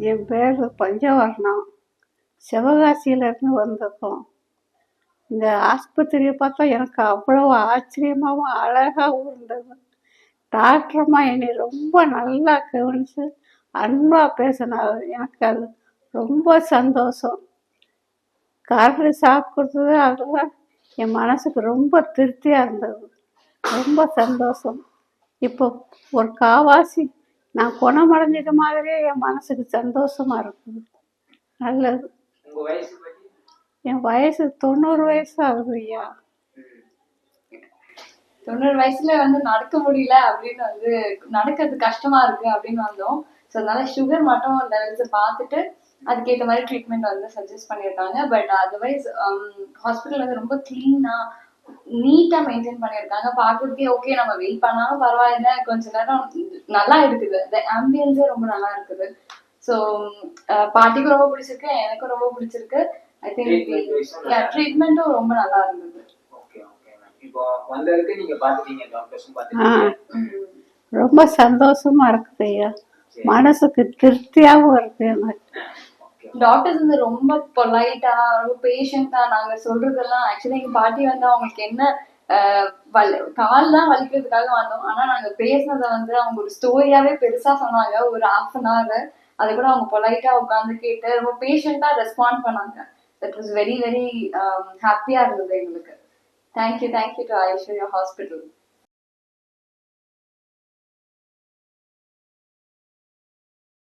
என் பேர் பஞ்சவர்ணம் சிவகாசியிலேருந்து வந்திருக்கோம் இந்த ஆஸ்பத்திரியை பார்த்தா எனக்கு அவ்வளோ ஆச்சரியமாகவும் அழகாகவும் இருந்தது டாக்டர்மா என்னை ரொம்ப நல்லா கவனிச்சு அன்பாக பேசினார். எனக்கு அது ரொம்ப சந்தோஷம். காரணி சாப்பிட்றது அதெல்லாம் என் மனசுக்கு ரொம்ப திருப்தியாக இருந்தது. ரொம்ப சந்தோஷம். இப்போ ஒரு காவாசி நான் குணமடைஞ்சது மாதிரியே என் மனசுக்கு சந்தோஷமா இருக்குது. நல்லது. உங்க வயசு பத்தி? என் வயசு தொண்ணூறு வயசு ஆகுது ஐயா. தொண்ணூறு வயசுல வந்து நடக்க முடியல அப்படின்னு வந்து நடக்கிறது கஷ்டமா இருக்கு அப்படின்னு வந்தோம். ஸோ அதனால சுகர் மட்டும் லெவல்ஸ் பார்த்துட்டு அதுக்கேற்ற மாதிரி ட்ரீட்மெண்ட் வந்து சஜஸ்ட் பண்ணியிருக்காங்க. பட் அதர்வைஸ் ஹாஸ்பிட்டல் வந்து ரொம்ப க்ளீனா நீட்டா மெயின்டைன் பண்ணியிருக்காங்க. பார்க்கறதுக்கே ஓகே நம்ம வெயிட் பண்ணாலும் பரவாயில்ல. கொஞ்ச நேரம் நல்லா இருக்குது. இந்த ஆம்பியன்ஸே ரொம்ப நல்லா இருக்குது. ஸோ பாட்டிக்கும் ரொம்ப பிடிச்சிருக்கு எனக்கும் ரொம்ப பிடிச்சிருக்கு. ஐ திங்க் ட்ரீட்மெண்ட்டும் ரொம்ப நல்லா இருந்தது. ஓகே ஓகே மேம் இப்போ வந்ததுக்கு நீங்க பாத்துட்டீங்க டாக்டர்ஸும் ஆ. பாத்துட்டீங்க ம். ரொம்ப சந்தோஷமா இருக்குது ஐயா. மனசுக்கு திருப்தியாகவும் இருக்கு எனக்கு. டாக்டர்ஸ் வந்து ரொம்ப பொலைட்டா ரொம்ப பேஷண்டா நாங்க சொல்றதெல்லாம் ஆக்சுவலி எங்க பாட்டி வந்து அவங்களுக்கு என்ன ஆஹ் வலி கால் தான் வலிக்கிறதுக்காக வந்தோம். ஆனா நாங்க பேசுனதை வந்து அவங்க ஒரு ஸ்டோரியாவே பெருசா சொன்னாங்க. ஒரு ஹாஃப் அன் ஹவர் அதை கூட அவங்க பொலைட்டா உட்காந்து கேட்டு ரொம்ப பேஷண்டா ரெஸ்பாண்ட் பண்ணாங்க. தட் வாஸ் வெரி வெரி ஹாப்பியா இருந்தது எங்களுக்கு. Thank you thank you to Aishwarya hospital